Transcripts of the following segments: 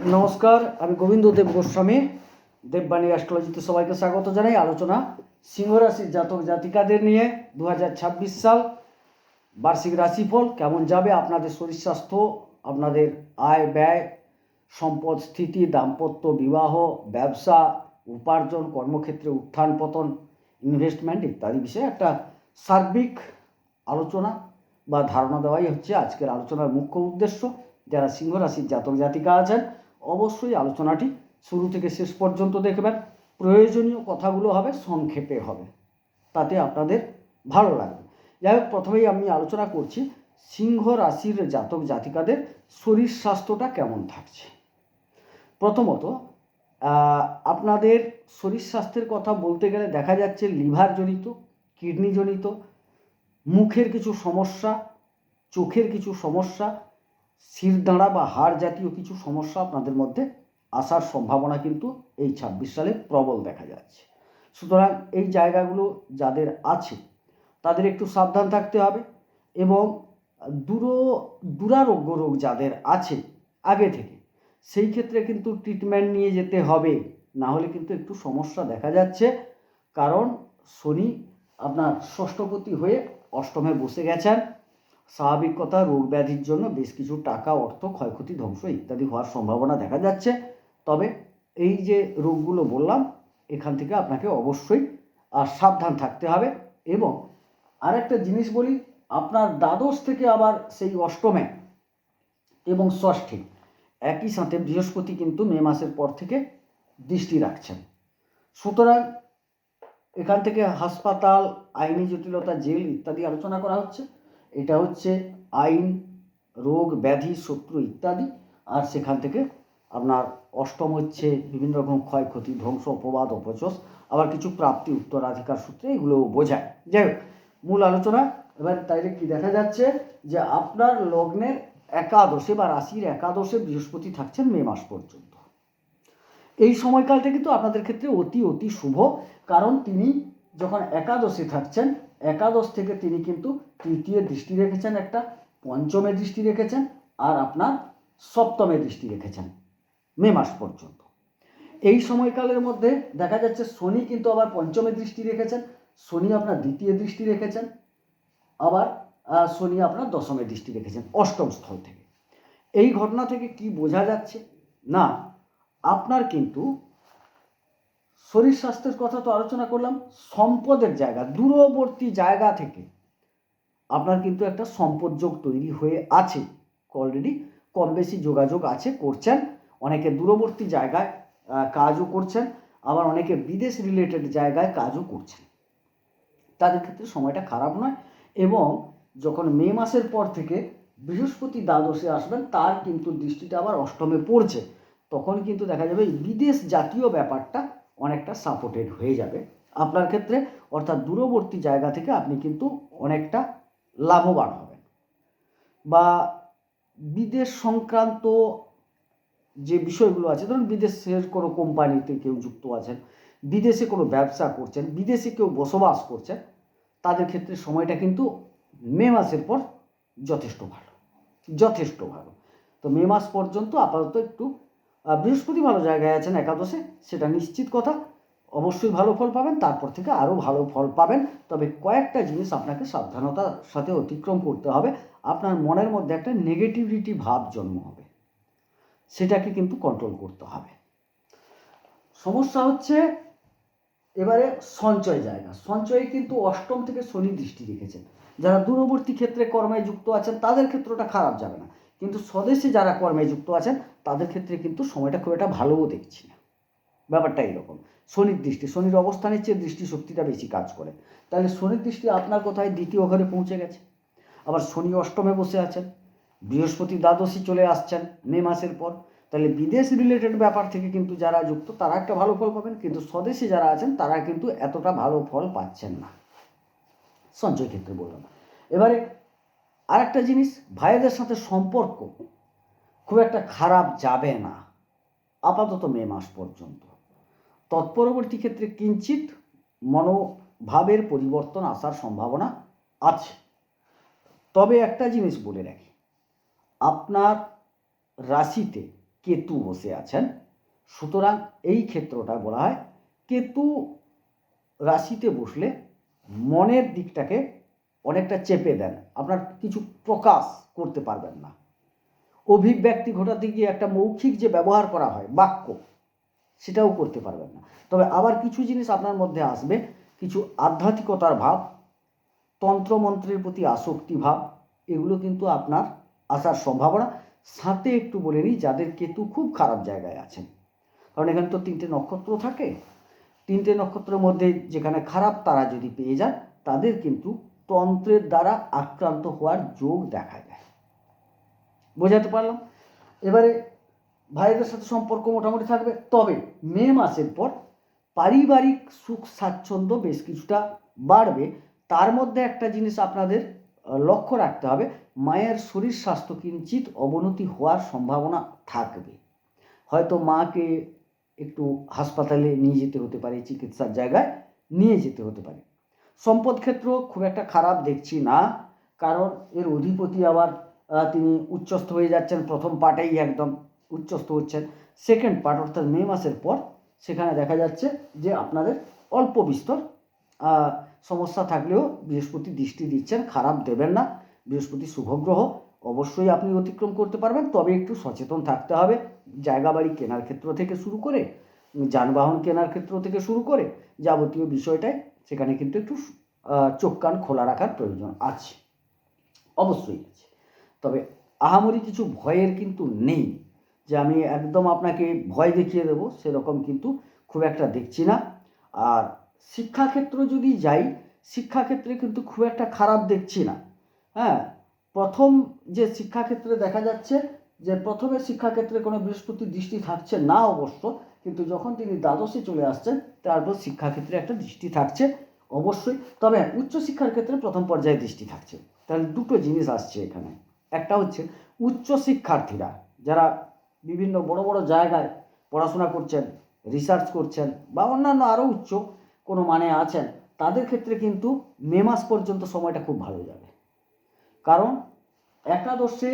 নমস্কার, আমি গোবিন্দ দেব গোস্বামী, দেববাণী অ্যাস্ট্রোলজিতে সবাইকে স্বাগত জানাই। আলোচনা সিংহ রাশির জাতক জাতিকাদের নিয়ে দু হাজার ছাব্বিশ সাল বার্ষিক রাশিফল কেমন যাবে, আপনাদের শরীর স্বাস্থ্য, আপনাদের আয় ব্যয়, সম্পদ, স্থিতি, দাম্পত্য বিবাহ, ব্যবসা, উপার্জন, কর্মক্ষেত্রে উত্থান পতন ইনভেস্টমেন্ট ইত্যাদি বিষয়ে একটা সার্বিক আলোচনা বা ধারণা দেওয়াই হচ্ছে আজকের আলোচনার মুখ্য উদ্দেশ্য। যারা সিংহ রাশির জাতক জাতিকা আছেন অবশ্যই আলোচনাটি শুরু থেকে শেষ পর্যন্ত দেখবেন। প্রয়োজনীয় কথাগুলো হবে, সংক্ষেপে হবে। তাতে আপনাদের ভালো লাগবে। যাই হোক, প্রথমেই আমি আলোচনা করছি, সিংহ রাশির জাতক জাতিকাদের শরীর স্বাস্থ্যটা কেমন থাকছে? প্রথমত আপনাদের শরীর স্বাস্থ্যের কথা বলতে গেলে দেখা যাচ্ছে লিভার জনিত কিডনি জনিত মুখের কিছু সমস্যা, চোখের কিছু সমস্যা শিরদাঁড়া বা হাড় জাতীয় কিছু সমস্যা আপনাদের মধ্যে আসার সম্ভাবনা কিন্তু এই ছাব্বিশ সালে প্রবল দেখা যাচ্ছে। সুতরাং এই জায়গাগুলো যাদের আছে, তাদের একটু সাবধান থাকতে হবে এবং দূর, দুরারোগ্য রোগ যাদের আছে আগে থেকে, সেই ক্ষেত্রে কিন্তু ট্রিটমেন্ট নিয়ে যেতে হবে। না হলে কিন্তু একটু সমস্যা দেখা যাচ্ছে, কারণ শনি আপনার ষষ্ঠপতি হয়ে অষ্টমে বসে গেছেন। স্বাভাবিক কথা রোগ ব্যাধির জন্য বেশ কিছু টাকা, অর্থ, ক্ষয়ক্ষতি, ধ্বংস ইত্যাদি হওয়ার সম্ভাবনা দেখা যাচ্ছে। তবে এই যে রোগগুলো বললাম, এখান থেকে আপনাকে অবশ্যই আর সাবধান থাকতে হবে। এবং আরেকটা জিনিস বলি, আপনার দ্বাদশ থেকে আবার সেই অষ্টমে এবং ষষ্ঠে একই সাথে বৃহস্পতি কিন্তু মে মাসের পর থেকে দৃষ্টি রাখছেন। সুতরাং এখান থেকে হাসপাতাল, আইনি জটিলতা, জেল ইত্যাদি আলোচনা করা হচ্ছে। এটা হচ্ছে আইন, রোগ, ব্যাধি, শত্রু ইত্যাদি। আর সেখান থেকে আপনার অষ্টম হচ্ছে বিভিন্ন রকম ক্ষয়ক্ষতি ধ্বংস, অপবাদ, অপচস। আবার কিছু প্রাপ্তি, উত্তরাধিকার সূত্রে এগুলোও বোঝায়। যাই হোক, মূল আলোচনা। এবার তাইলে কি দেখা যাচ্ছে যে আপনার লগ্নের একাদশে বা রাশির একাদশে বৃহস্পতি থাকছেন মে মাস পর্যন্ত। এই সময়কালটা কিন্তু আপনাদের ক্ষেত্রে অতি অতি শুভ। কারণ তিনি যখন একাদশে থাকছেন একাদশ থেকে তিনি কিন্তু তৃতীয় দৃষ্টি রেখেছেন একটা, পঞ্চমে দৃষ্টি রেখেছেন আর আপনার সপ্তমে দৃষ্টি রেখেছেন, মে মাস পর্যন্ত। এই সময়কালের মধ্যে দেখা যাচ্ছে শনি কিন্তু আবার পঞ্চমে দৃষ্টি রেখেছেন, শনি আপনার দ্বিতীয় দৃষ্টি রেখেছেন, আবার শনি আপনার দশমে দৃষ্টি রেখেছেন, অষ্টম স্থল থেকে। এই ঘটনা থেকে কি বোঝা যাচ্ছে? না, আপনার কিন্তু শরীর স্বাস্থ্যের কথা তো আলোচনা করলাম, সম্পদের জায়গা, দূরবর্তী জায়গা থেকে আপনার কিন্তু একটা সম্পদ যোগ তৈরি হয়ে আছে। অলরেডি কম বেশি যোগাযোগ আছে, করছেন। অনেকে দূরবর্তী জায়গায় কাজও করছেন, আবার অনেকে বিদেশ রিলেটেড জায়গায় কাজও করছেন। তাদের ক্ষেত্রে সময়টা খারাপ নয় এবং যখন মে মাসের পর থেকে বৃহস্পতি দ্বাদশে আসবেন, তার কিন্তু দৃষ্টিটা আবার অষ্টমে পড়ছে। তখন কিন্তু দেখা যাবে বিদেশ জাতীয় ব্যাপারটা অনেকটা সাপোর্টেড হয়ে যাবে। আপনার ক্ষেত্রে অর্থাৎ দূরবর্তী জায়গা থেকে আপনি কিন্তু অনেকটা লাভবান হবেন। বা বিদেশ সংক্রান্ত যে বিষয়গুলো আছে, ধরুন বিদেশের কোনো কোম্পানিতে কেউ যুক্ত আছেন, বিদেশে কোনো ব্যবসা করছেন, বিদেশে কেউ বসবাস করছেন, তাদের ক্ষেত্রে সময়টা কিন্তু মে মাসের পর যথেষ্ট ভালো যথেষ্ট ভালো। তো মে মাস পর্যন্ত আপাতত একটু বৃহস্পতি ভালো জায়গায় আছেন একাদশে, সেটা নিশ্চিত কথা। অবশ্যই ভালো ফল পাবেন, তারপর থেকে আরও ভালো ফল পাবেন। তবে কয়েকটা জিনিস আপনাকে সাবধানতার সাথে অতিক্রম করতে হবে। আপনার মনের মধ্যে একটা নেগেটিভিটি ভাব জন্ম হবে। সেটাকে কিন্তু কন্ট্রোল করতে হবে। সমস্যা হচ্ছে, এবারে সঞ্চয় জায়গা। সঞ্চয়ে কিন্তু অষ্টম থেকে শনি দৃষ্টি রেখেছেন। যারা দূরবর্তী ক্ষেত্রে কর্মে যুক্ত আছেন, তাদের ক্ষেত্রটা খারাপ যাবে না। কিন্তু স্বদেশে যারা কর্মে যুক্ত আছেন, তাদের ক্ষেত্রে কিন্তু সময়টা খুব একটা ভালোও দেখছি না। ব্যাপারটা এইরকম। শনির দৃষ্টি, শনির অবস্থানের চেয়ে দৃষ্টি শক্তিটা বেশি কাজ করে। তাহলে শনির দৃষ্টি আপনার কোথায়? দ্বিতীয় ঘরে পৌঁছে গেছে। আবার শনি অষ্টমে বসে আছেন। বৃহস্পতি দ্বাদশী চলে আসছেন মে মাসের পর। তাহলে বিদেশ রিলেটেড ব্যাপার থেকে কিন্তু যারা যুক্ত, তারা একটা ভালো ফল পাবেন। কিন্তু স্বদেশী যারা আছেন, তারা কিন্তু এতটা ভালো ফল পাচ্ছেন না। সঞ্চয় ক্ষেত্রে বললাম। এবারে আরেকটা জিনিস ভাইদের সাথে সম্পর্ক খুব একটা খারাপ যাবে না, আপাতত মে মাস পর্যন্ত। তৎপরবর্তী ক্ষেত্রে কিঞ্চিত মনোভাবের পরিবর্তন আসার সম্ভাবনা আছে। তবে একটা জিনিস বলে রাখি, আপনার রাশিতে কেতু বসে আছেন, সুতরাং এই ক্ষেত্রটা বলা হয় কেতু রাশিতে বসলে মনের দিকটাকে অনেকটা চেপে দেন। আপনার কিছু প্রকাশ করতে পারবেন না। অভিব্যক্তি ঘটাতে গিয়ে একটা মৌখিক যে ব্যবহার করা হয়, বাক্য, সেটাও করতে পারবেন না। তবে আবার কিছু জিনিস আপনার মধ্যে আসবে, কিছু আধ্যাত্মিকতার ভাব, তন্ত্রমন্ত্রের প্রতি আসক্তি ভাব, এগুলো কিন্তু আপনার আসার সম্ভাবনা। সাথে একটু বলে নিই, যাদের কেতু খুব খারাপ জায়গায় আছেন। কারণ এখানে তো তিনটে নক্ষত্র থাকে। তিনটে নক্ষত্রের মধ্যে যেখানে খারাপ তারা যদি পেয়ে যান, তাদের কিন্তু তন্ত্রের দ্বারা আক্রান্ত হওয়ার যোগ দেখা যায়। বোঝাতে পারলাম? এবারে ভাইদের সাথে সম্পর্ক মোটামুটি থাকবে। তবে মে মাসের পর পারিবারিক সুখ স্বাচ্ছন্দ্য বেশ কিছুটা বাড়বে। তার মধ্যে একটা জিনিস আপনাদের লক্ষ্য রাখতে হবে। মায়ের শরীর স্বাস্থ্য কিঞ্চিত অবনতি হওয়ার সম্ভাবনা থাকবে। হয়তো মাকে একটু হাসপাতালে নিয়ে যেতে হতে পারে, চিকিৎসার জায়গায় নিয়ে যেতে হতে পারে। সম্পদ ক্ষেত্র খুব একটা খারাপ দেখছি না। কারণ এর অধিপতি আবার তিনি উচ্চস্থ হয়ে যাচ্ছেন, প্রথম পার্টেই একদম উচ্চস্থ হচ্ছেন। সেকেন্ড পার্ট অর্থাৎ মে মাসের পর সেখানে দেখা যাচ্ছে যে আপনাদের অল্প বিস্তর সমস্যা থাকলেও বৃহস্পতি দৃষ্টি দিচ্ছেন, খারাপ দেবেন না। বৃহস্পতি শুভগ্রহ অবশ্যই আপনি অতিক্রম করতে পারবেন, তবে একটু সচেতন থাকতে হবে। জায়গা বাড়ি কেনার ক্ষেত্র থেকে শুরু করে, যানবাহন কেনার ক্ষেত্র থেকে শুরু করে যাবতীয় বিষয়টায় সেখানে কিন্তু একটু চোখ কান খোলা রাখার প্রয়োজন আছে। অবশ্যই আছে। তবে আহামরি কিছু ভয়ের কিন্তু নেই। যে আমি একদম আপনাকে ভয় দেখিয়ে দেবো, সেরকম কিন্তু খুব একটা দেখছি না। আর শিক্ষাক্ষেত্র যদি যাই, শিক্ষাক্ষেত্রে কিন্তু খুব একটা খারাপ দেখছি না। হ্যাঁ প্রথম যে শিক্ষাক্ষেত্রে দেখা যাচ্ছে, যে প্রথমে শিক্ষাক্ষেত্রে কোনো বৃহস্পতি দৃষ্টি থাকছে না অবশ্য কিন্তু যখন তিনি দ্বাদশে চলে আসছেন তারপর শিক্ষাক্ষেত্রে একটা দৃষ্টি থাকছে, অবশ্যই। তবে উচ্চশিক্ষার ক্ষেত্রে প্রথম পর্যায়ে দৃষ্টি থাকছে। তাহলে দুটো জিনিস আসছে এখানে। একটা হচ্ছে উচ্চ শিক্ষার্থীরা যারা বিভিন্ন বড় বড় জায়গায় পড়াশোনা করছেন রিসার্চ করছেন, বা অন্যান্য আরও উচ্চ কোনো মানে আছেন, তাদের ক্ষেত্রে কিন্তু মে মাস পর্যন্ত সময়টা খুব ভালো যাবে। কারণ একাদশে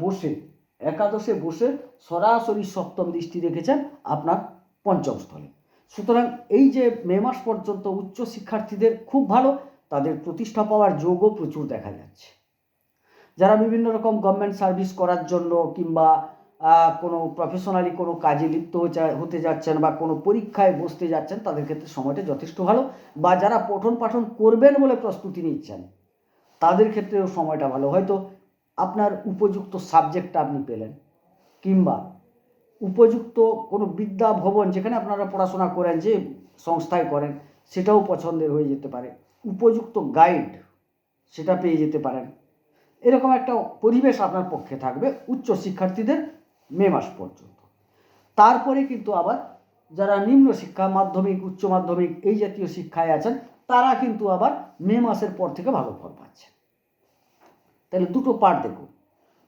বসে একাদশে বসে সরাসরি সপ্তম দৃষ্টি রেখেছেন আপনার পঞ্চম স্থলে সুতরাং এই যে মে মাস পর্যন্ত উচ্চ শিক্ষার্থীদের খুব ভালো, তাদের প্রতিষ্ঠা পাওয়ার যোগও প্রচুর দেখা যাচ্ছে। যারা বিভিন্ন রকম গভর্নমেন্ট সার্ভিস করার জন্য কিংবা কোনো প্রফেশনালি কোনো কাজে লিপ্ত হতে- যাচ্ছেন বা কোনো পরীক্ষায় বসতে যাচ্ছেন, তাদের ক্ষেত্রে সময়টা যথেষ্ট ভালো বা যারা পঠন পাঠন করবেন বলে প্রস্তুতি নিচ্ছেন, তাদের ক্ষেত্রেও সময়টা ভালো। হয়তো আপনার উপযুক্ত সাবজেক্টটা আপনি পেলেন। কিংবা উপযুক্ত কোনো বিদ্যা ভবন যেখানে আপনারা পড়াশোনা করেন, যে সংস্থায় করেন, সেটাও পছন্দের হয়ে যেতে পারে। উপযুক্ত গাইড সেটা পেয়ে যেতে পারেন। এরকম একটা পরিবেশ আপনার পক্ষে থাকবে উচ্চ শিক্ষার্থীদের মে মাস পর্যন্ত। তারপরে কিন্তু আবার যারা নিম্ন শিক্ষা, মাধ্যমিক, উচ্চ মাধ্যমিক এই জাতীয় শিক্ষায় আছেন, তারা কিন্তু আবার মে মাসের পর থেকে ভালো ফল পাচ্ছেন। তাহলে দুটো পার্ট দেখুন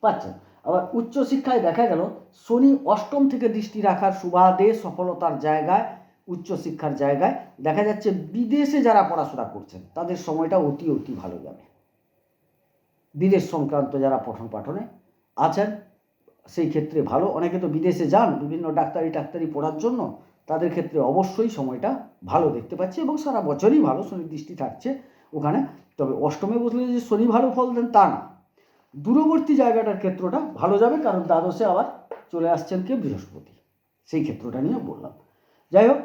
পাচ্ছেন? আবার উচ্চশিক্ষায় দেখা গেল, শনি অষ্টম থেকে দৃষ্টি রাখার সুবাদে সফলতার জায়গায় উচ্চশিক্ষার জায়গায় দেখা যাচ্ছে বিদেশে যারা পড়াশোনা করছেন, তাদের সময়টা অতি অতি ভালো যাবে। বিদেশ সংক্রান্ত যারা পঠন পাঠনে আছেন, সেই ক্ষেত্রে ভালো। অনেকে তো বিদেশে যান, বিভিন্ন ডাক্তারি টাক্তারি পড়ার জন্য, তাদের ক্ষেত্রে অবশ্যই সময়টা ভালো দেখতে পাচ্ছি এবং সারা বছরই ভালো শনি দৃষ্টি থাকছে ওখানে। তবে অষ্টমে বসলে যে শনি ভালো ফল দেন তা না। দূরবর্তী জায়গাটার ক্ষেত্রটা ভালো যাবে, কারণ দ্বাদশে আবার চলে আসছেন কে? বৃহস্পতি। সেই ক্ষেত্রটা নিয়ে বললাম। যাই হোক,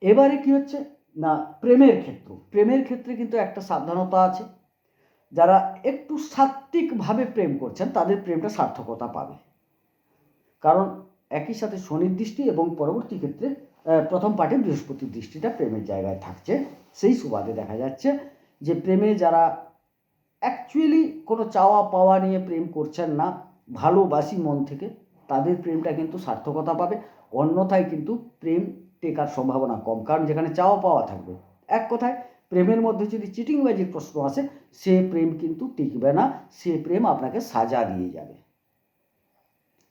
এবারে কি হচ্ছে? না, প্রেমের ক্ষেত্র। প্রেমের ক্ষেত্রে কিন্তু একটা সাবধানতা আছে। যারা একটু সাত্ত্বিকভাবে প্রেম করছেন, তাদের প্রেমটা সার্থকতা পাবে। কারণ একই সাথে শনির দৃষ্টি এবং পরবর্তী ক্ষেত্রে প্রথম পার্টে বৃহস্পতির দৃষ্টিটা প্রেমের জায়গায় থাকছে। সেই সুবাদে দেখা যাচ্ছে যে প্রেমে যারা অ্যাকচুয়ালি কোনো চাওয়া পাওয়া নিয়ে প্রেম করছেন না, ভালোবাসি মন থেকে, তাদের প্রেমটা কিন্তু সার্থকতা পাবে, অন্যথায় কিন্তু প্রেম টেকার সম্ভাবনা কম, কারণ যেখানে চাওয়া পাওয়া থাকবে। এক কথায়, প্রেমের মধ্যে যদি চিটিংবাজির প্রশ্ন আসে, সে প্রেম কিন্তু টিকবে না, সে প্রেম আপনাকে সাজা দিয়ে যাবে।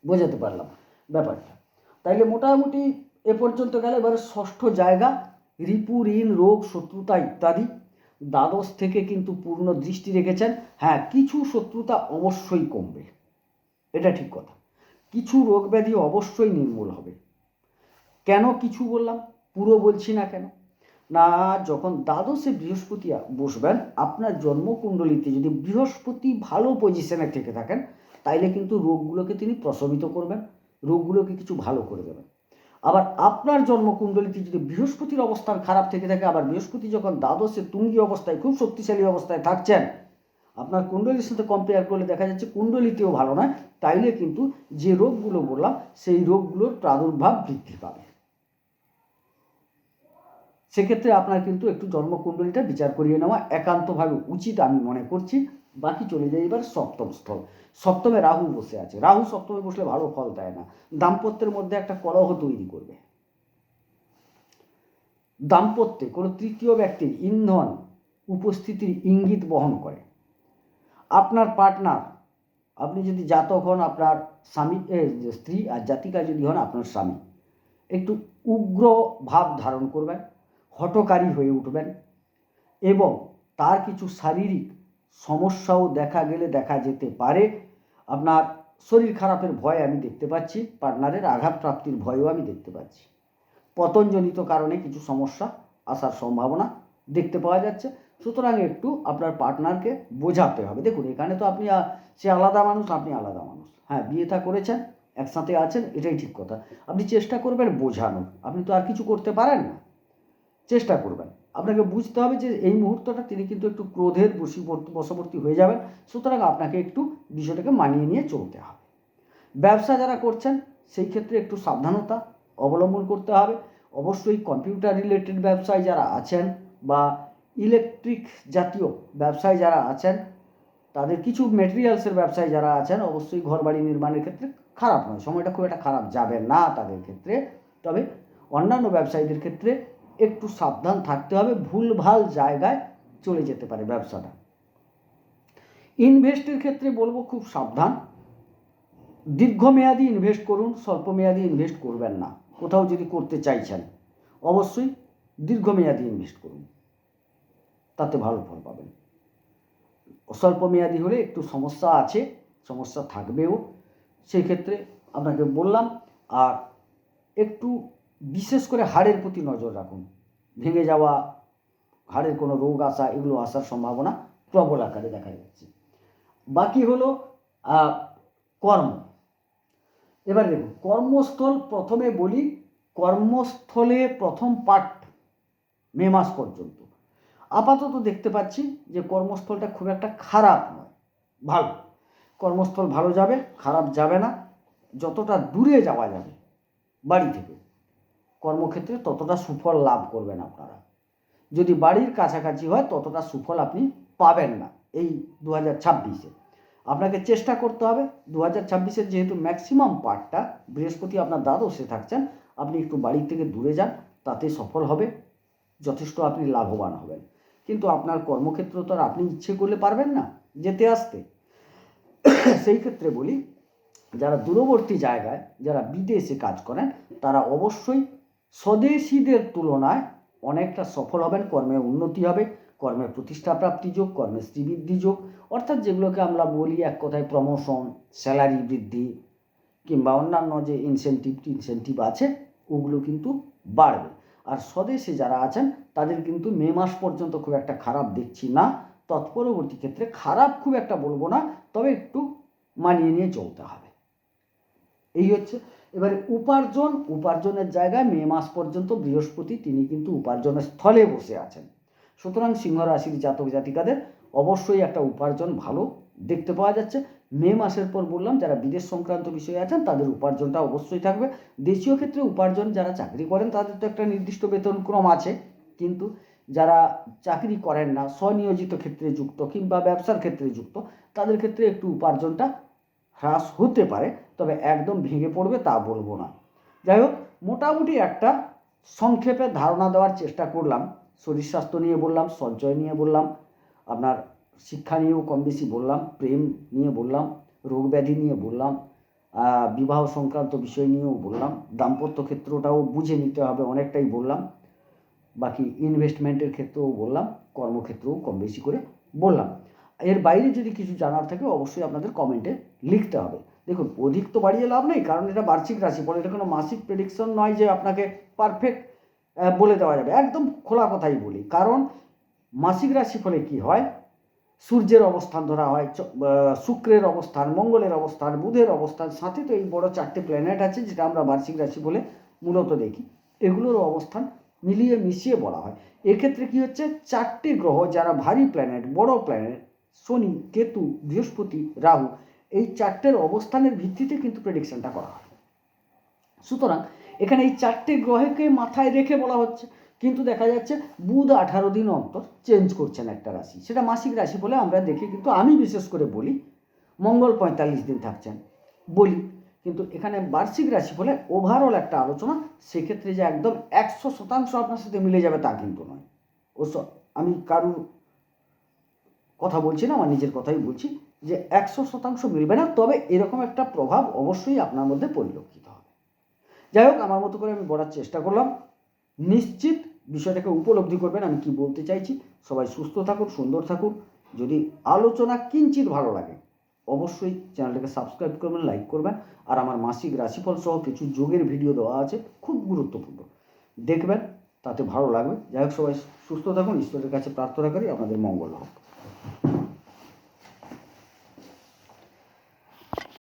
বোঝাতে পারলাম ব্যাপারটা। তাইলে মোটামুটি এ পর্যন্ত গেলে, এবারে ষষ্ঠ জায়গা, রিপু, ঋণ, রোগ, শত্রুতা ইত্যাদি। দ্বাদশ থেকে কিন্তু পূর্ণ দৃষ্টি রেখেছেন। হ্যাঁ কিছু শত্রুতা অবশ্যই কমবে। এটা ঠিক কথা। কিছু রোগ ব্যাধি অবশ্যই নির্মূল হবে। কেন কিছু বললাম? পুরো বলছি না কেন? না, যখন দ্বাদশে বৃহস্পতি বসবেন, আপনার জন্মকুণ্ডলিতে যদি বৃহস্পতি ভালো পজিশনে থেকে থাকেন, তাইলে কিন্তু রোগগুলোকে তিনি প্রশমিত করবেন। রোগগুলোকে কিছু ভালো করে দেবেন। আবার আপনার জন্মকুণ্ডলিতে যদি বৃহস্পতির অবস্থান খারাপ থেকে থাকে, আবার বৃহস্পতি যখন দ্বাদশে তুঙ্গি অবস্থায়, খুব শক্তিশালী অবস্থায় থাকছেন, আপনার কুণ্ডলীর সাথে কম্পেয়ার করলে দেখা যাচ্ছে কুণ্ডলিতেও ভালো নয়। তাইলে কিন্তু যে রোগগুলো বললাম, সেই রোগগুলোর প্রাদুর্ভাব বৃদ্ধি পাবে। সেক্ষেত্রে আপনার কিন্তু একটু জন্মকুণ্ডলীটা বিচার করিয়ে নেওয়া একান্তভাবে উচিত আমি মনে করছি। বাকি চলে যায়, এবার সপ্তম স্থল। সপ্তমে রাহু বসে আছে। রাহু সপ্তমে বসলে ভালো ফল দেয় না। দাম্পত্যের মধ্যে একটা কলহ তৈরি করবে। দাম্পত্যে কোনো তৃতীয় ব্যক্তির ইন্ধন উপস্থিতির ইঙ্গিত বহন করে। আপনার পার্টনার আপনি যদি জাতক হন, আপনার স্বামী স্ত্রী আর জাতিকা যদি হন, আপনার স্বামী। একটু উগ্র ভাব ধারণ করবেন হটকারী হয়ে উঠবেন এবং তার কিছু শারীরিক সমস্যাও দেখা গেলে দেখা যেতে পারে। আপনার শরীর খারাপের ভয় আমি দেখতে পাচ্ছি, পার্টনারের আঘাত প্রাপ্তির ভয়ও আমি দেখতে পাচ্ছি। পতনজনিত কারণে কিছু সমস্যা আসার সম্ভাবনা দেখতে পাওয়া যাচ্ছে। সুতরাং একটু আপনার পার্টনারকে বোঝাতে হবে। দেখুন, এখানে তো আপনি সে আলাদা মানুষ, আপনি আলাদা মানুষ। হ্যাঁ বিয়ে থা করেছেন, একসাথে আছেন, এটাই ঠিক কথা। আপনি চেষ্টা করবেন বোঝানোর। আপনি তো আর কিছু করতে পারেন না। চেষ্টা করবেন। আপনাকে বুঝতে হবে যে এই মুহূর্তটা তিনি কিন্তু একটু ক্রোধের বশীবর্তী হয়ে যাবেন। সুতরাং আপনাকে একটু বিষয়টাকে মানিয়ে নিয়ে চলতে হবে। ব্যবসা যারা করছেন, সেই ক্ষেত্রে একটু সাবধানতা অবলম্বন করতে হবে। অবশ্যই কম্পিউটার রিলেটেড ব্যবসায় যারা আছেন বা ইলেকট্রিক জাতীয় ব্যবসায় যারা আছেন, তাদের কিছু মেটেরিয়ালসের ব্যবসায় যারা আছেন, অবশ্যই ঘর বাড়ি নির্মাণের ক্ষেত্রে খারাপ নয়। সময়টা খুব একটা খারাপ যাবে না তাদের ক্ষেত্রে। তবে অন্যান্য ব্যবসায়ীদের ক্ষেত্রে একটু সাবধান থাকতে হবে, ভুলভাল জায়গায় চলে যেতে পারে ব্যবসাটা। ইনভেস্টের ক্ষেত্রে বলব খুব সাবধান। দীর্ঘমেয়াদী ইনভেস্ট করুন, স্বল্পমেয়াদী ইনভেস্ট করবেন না, কোথাও যদি করতে চাইছেন, অবশ্যই দীর্ঘমেয়াদী ইনভেস্ট করুন, তাতে ভালো ফল পাবেন। স্বল্পমেয়াদী হলে একটু সমস্যা আছে, সমস্যা থাকবেও, সেই ক্ষেত্রে আপনাকে বললাম, আর একটু বিশেষ করে হাড়ের প্রতি নজর রাখুন। ভেঙে যাওয়া, হাড়ের কোনো রোগ আসা এগুলো আসার সম্ভাবনা প্রবল আকারে দেখা যাচ্ছে। বাকি হলো কর্ম। এবার দেখুন, কর্মস্থল প্রথমে বলি, কর্মস্থলে প্রথম পার্ট মে মাস পর্যন্ত। আপাতত দেখতে পাচ্ছি যে কর্মস্থলটা খুব একটা খারাপ নয়, ভালো। কর্মস্থল ভালো যাবে, খারাপ যাবে না, যতটা দূরে যাওয়া যাবে, বাড়ি থেকে। কর্মক্ষেত্রে ততটা সুফল লাভ করবেন আপনারা। যদি বাড়ির কাছাকাছি হয়, ততটা সুফল আপনি পাবেন না এই দু হাজার ছাব্বিশে। আপনাকে চেষ্টা করতে হবে দু হাজার ছাব্বিশের যেহেতু ম্যাক্সিমাম পার্টটা বৃহস্পতি আপনার দ্বাদশে থাকছেন, আপনি একটু বাড়ি থেকে দূরে যান, তাতে সফল হবে, যথেষ্ট আপনি লাভবান হবেন। কিন্তু আপনার কর্মক্ষেত্র তো আর আপনি ইচ্ছে করলে পারবেন না, যেতে আসতে। সেই ক্ষেত্রে বলি, যারা দূরবর্তী জায়গায়, যারা বিদেশে কাজ করেন, তারা অবশ্যই স্বদেশিদের তুলনায় অনেকটা সফল হবেন, কর্মে উন্নতি হবে, কর্মে প্রতিষ্ঠা প্রাপ্তি যোগ, কর্মে শ্রীবৃদ্ধি যোগ। অর্থাৎ যেগুলোকে আমরা বলি এক কথায় প্রমোশন স্যালারি বৃদ্ধি কিংবা অন্যান্য যে ইনসেন্টিভ ইনসেন্টিভ আছে, ওগুলো কিন্তু বাড়বে। আর স্বদেশে যারা আছেন, তাদের কিন্তু মে মাস পর্যন্ত খুব একটা খারাপ দেখছি না। তৎপরবর্তী ক্ষেত্রে খারাপ খুব একটা বলব না, তবে একটু মানিয়ে নিয়ে চলতে হবে। এই হচ্ছে এবারে উপার্জন, উপার্জনের জায়গায় মে মাস পর্যন্ত বৃহস্পতি তিনি কিন্তু উপার্জনের স্থলে বসে আছেন। সুতরাং সিংহ রাশির জাতক জাতিকাদের অবশ্যই একটা উপার্জন ভালো দেখতে পাওয়া যাচ্ছে। মে মাসের পর বললাম, যারা বিদেশ সংক্রান্ত বিষয়ে আছেন, তাদের উপার্জনটা অবশ্যই থাকবে। দেশীয় ক্ষেত্রে উপার্জন, যারা চাকরি করেন, তাদের তো একটা নির্দিষ্ট বেতনক্রম আছে। কিন্তু যারা চাকরি করেন না, স্বনিয়োজিত ক্ষেত্রে যুক্ত কিংবা ব্যবসার ক্ষেত্রে যুক্ত, তাদের ক্ষেত্রে একটু উপার্জনটা হ্রাস হতে পারে, তবে একদম ভেঙে পড়বে তা বলব না। যাই হোক, মোটামুটি একটা সংক্ষেপে ধারণা দেওয়ার চেষ্টা করলাম। শরীর স্বাস্থ্য নিয়ে বললাম, সঞ্চয় নিয়ে বললাম, আপনার শিক্ষা নিয়েও কম বেশি বললাম, প্রেম নিয়ে বললাম, রোগ ব্যাধি নিয়ে বললাম বিবাহ সংক্রান্ত বিষয় নিয়েও বললাম, দাম্পত্য ক্ষেত্রটাও বুঝে নিতে হবে অনেকটাই বললাম, বাকি ইনভেস্টমেন্টের ক্ষেত্রেও বললাম, কর্মক্ষেত্রেও কম বেশি করে বললাম। এর বাইরে যদি কিছু জানার থাকে, অবশ্যই আপনাদের কমেন্টে লিখতে হবে। দেখুন, অধিক তো বাড়িয়ে লাভ নেই, কারণ এটা বার্ষিক রাশিফল এটা কোনো মাসিক প্রেডিকশন নয় যে আপনাকে পারফেক্ট বলে দেওয়া যাবে। একদম খোলা কথাই বলি, কারণ মাসিক রাশি ফলে কি হয়? সূর্যের অবস্থান ধরা হয় শুক্রের অবস্থান, মঙ্গলের অবস্থান, বুধের অবস্থান, সাথে তো এই বড় চারটে প্ল্যানেট আছে, যেটা আমরা বার্ষিক রাশি বলে মূলত দেখি। এগুলোর অবস্থান মিলিয়ে মিশিয়ে বলা হয়। এক্ষেত্রে কি হচ্ছে? চারটে গ্রহ, যারা ভারী প্ল্যানেট বড় প্ল্যানেট শনি, কেতু, বৃহস্পতি, রাহু এই চারটের অবস্থানের ভিত্তিতে কিন্তু প্রেডিকশনটা করা হয়। সুতরাং এখানে এই চারটে গ্রহকে মাথায় রেখে বলা হচ্ছে। কিন্তু দেখা যাচ্ছে বুধ আঠারো দিন অন্তর চেঞ্জ করছেন একটা রাশি। সেটা মাসিক রাশি বলে আমরা দেখি কিন্তু আমি বিশেষ করে বলি। মঙ্গল পঁয়তাল্লিশ দিন থাকছেন বলি। কিন্তু এখানে বার্ষিক রাশি বলে ওভারঅল একটা আলোচনা, সেক্ষেত্রে যে একদম একশো শতাংশ আপনার সাথে মিলে যাবে তা কিন্তু নয়। ও আমি কারুর কথা বলছি না, আমার নিজের কথাই বলছি, যে একশো শতাংশ মিলবে না, তবে এরকম একটা প্রভাব অবশ্যই আপনার মধ্যে পরিলক্ষিত হবে। যাই হোক, আমার মতো করে আমি বলার চেষ্টা করলাম। নিশ্চিত বিষয়টাকে উপলব্ধি করবেন, আমি কি বলতে চাইছি। সবাই সুস্থ থাকুন, সুন্দর থাকুন। যদি আলোচনা কিঞ্চিত ভালো লাগে, অবশ্যই চ্যানেলটাকে সাবস্ক্রাইব করবেন, লাইক করবেন, আর আমার মাসিক রাশিফল সহ কিছু যোগের ভিডিও দেওয়া আছে, খুব গুরুত্বপূর্ণ। দেখবেন, তাতে ভালো লাগবে। যাই হোক, সবাই সুস্থ থাকুন, ঈশ্বরের কাছে প্রার্থনা করি, আপনাদের মঙ্গল হোক। Thank you.